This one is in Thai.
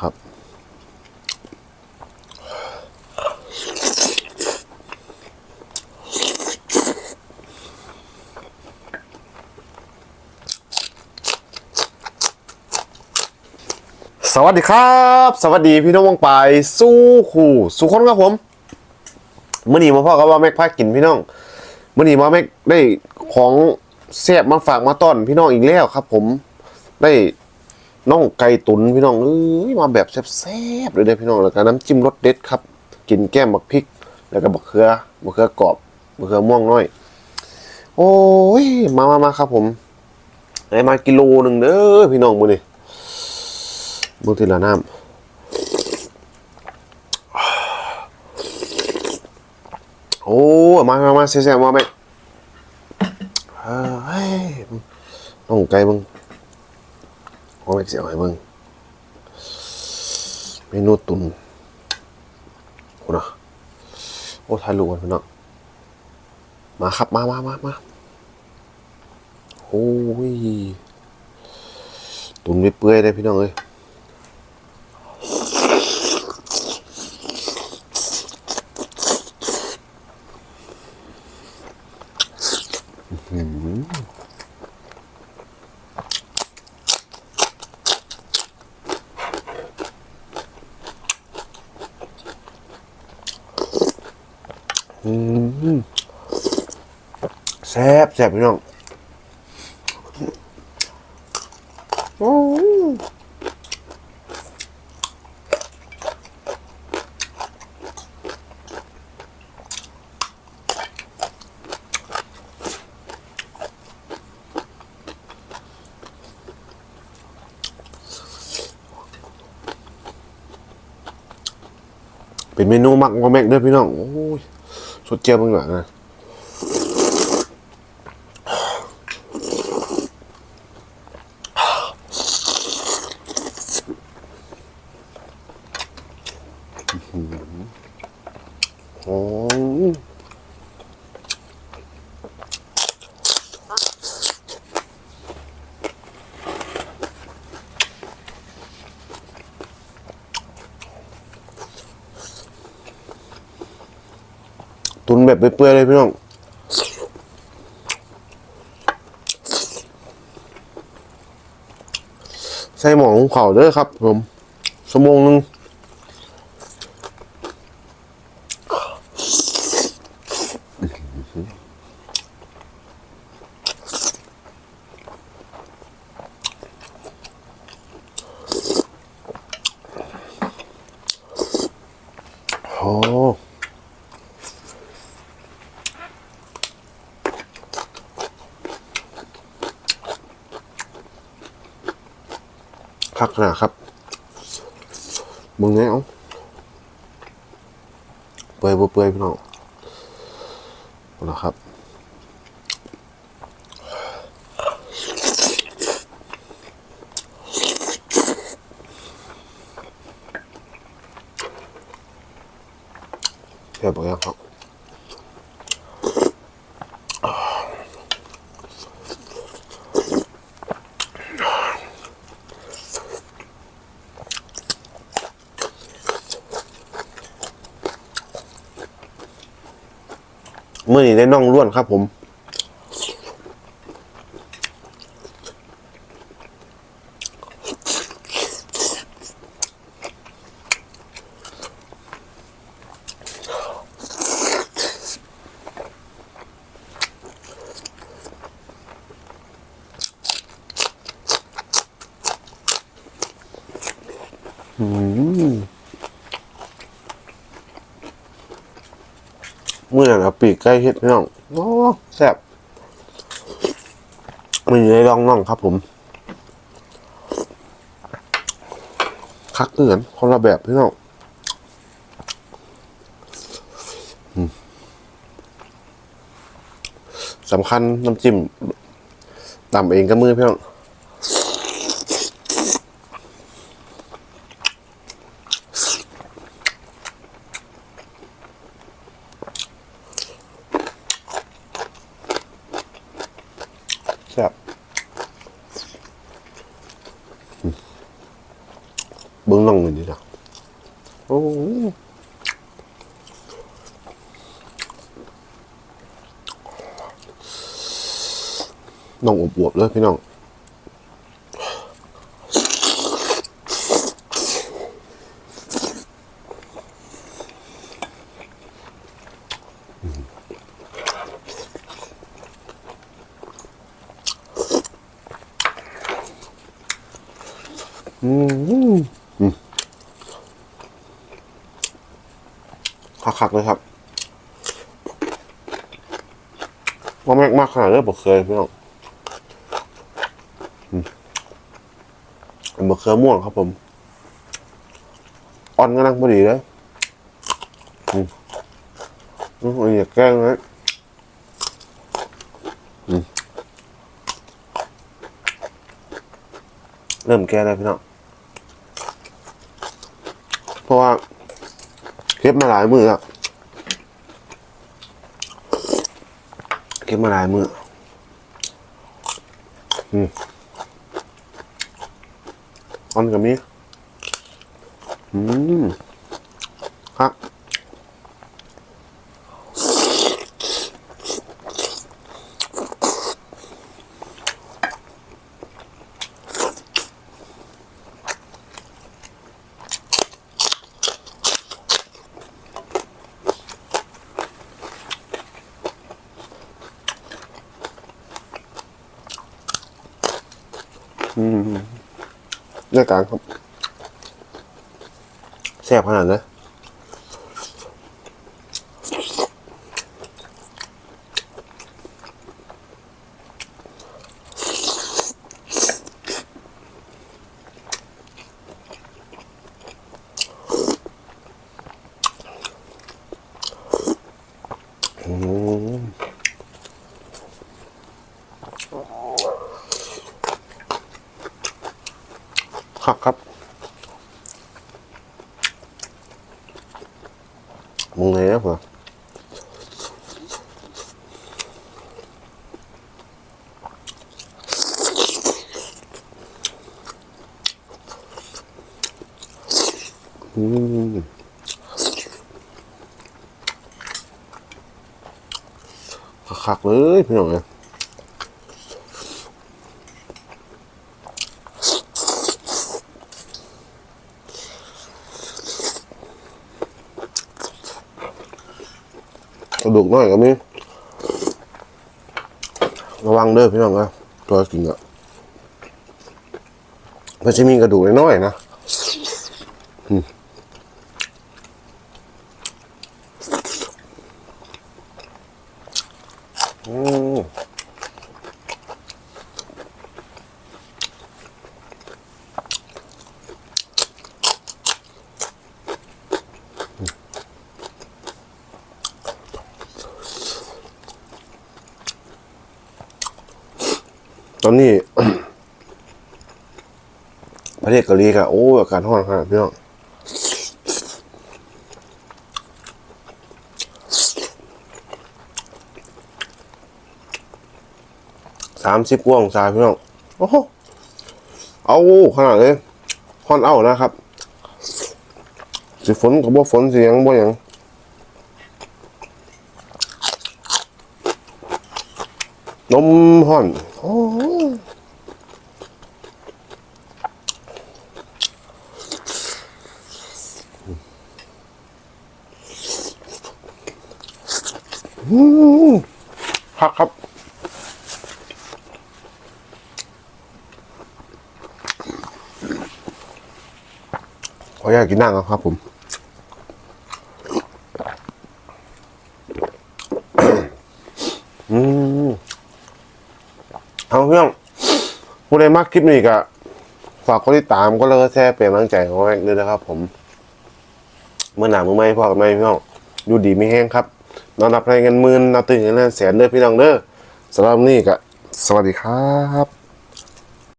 ครับ สวัสดีครับ สวัสดีพี่น้องวงไปสู้ขู่สุขคนครับผมเมื่อนี้มาพ่อกับว่าแม็กพากินพี่น้องเมื่อนี้มาแม็กได้ของแซ่บมาฝากมาต้อนพี่น้องอีกแล้วครับ ผมได้ น่องไก่ตุนพี่น้องเอ้ยมาแบบแซ่บๆเลยเด้อพี่น้องแล้วก็น้ำจิ้มรสเด็ดครับ กินแก้มบักพริก แล้วก็บักเขือบักเขือกรอบบักเขือม่วงน้อย โอ้ยมามามาครับผมได้มากิโลหนึ่งเด้อพี่น้องมื้อนี้มือทีละน้ำโอ้ มามามาเสียๆมาไหมเฮ้ยต้องไกลมึง เอาไปเสียให้มึงเมนูตุนโอ้นะโอ้ถ่ายรูปกันพี่น้องมาครับมามามามาโอ้ยตุนไม่เปื่อยเลยพี่น้องเอ้ยอื แซ่บแซ่บพี่น้องอืมเป็นเมนูมักงอแม็กเด้อพี่น้อง โอ้ย ดเจียวมึงหลังนะโอ้ ตุนแบบเปื่อยๆเลยพี่น้องใส่หมอของเขาเด้อครับผมชั่วโมงหนึงโอ้ คักขนาครับมึงไงเอาเปื่อยเปื่อยพี่น้องเอาละครับแค่บอกยังครับ มื่อนี้ได้น่องล้วนครับผมเมื่ อนั้นเอาปีกใกล้เฮ็ดพี่น้องโอ้แซ่บมันอยู่ในร่องน่องครับผม คักเหมือนคนละแบบพี่น้องสำคัญน้ำจิ้มตำเองกับมือพี่น้อง แซ่บอืมเบบิ้งน้องหน่อยดิจ้ะโอ้โหน้องอวบๆเลยพี่น้อง คักๆเลยครับว่าแม็กมากขนาดนี้บอกเคยพี่น้องอืมเป็นบอกเคยม่วงครับผมอ่อนกำลังพอดีเลยอืมอืมอย่าแกล้งนะอืมเริ่มแก้แล้วพี่น้องเพราะว่า ก็บมาหลายมือครับเก็บมาหลายมืออืมอันกับนี้อืมครับ เลือกกลางครับแซ่บขนาดนะอืม ครับครับมึงไงนะเพื่ออืมคักเลยพี่น้องเนี่ย กระดูกน้อยก็มีระวังเด้อพี่น้องนะตัวกินอะมันจะมีกระดูกน้อยๆนะ นนี้ประเทศเกาหลีก็โอ้อากาศร้อนขนาดพี่น้องสามสิบกว่องศาพี่น้องโอ้โหเอาขนาดเลยฮอนเอานะครับสิฝนกับบ่ฝนสิยังบ่หยังนมห่อน อืมครับครับ ขออยากกินนั่งครับผมอืมเอาเพื่อนผู้ใดมักคลิปนี้ก็ฝากกดติดตามก็แล้วก็แชร์เป็นกำลังใจของแม็กด้วยนะครับผม เมื่อหนามือไม่พอกับไม่พี่น้องอยู่ดีไม่แห้งครับ นอนรับไรเงินหมื่นนอนตื่นเงินแสนเด้อพี่น้องเด้อสำหรับนี่ก็สวัสดีครับ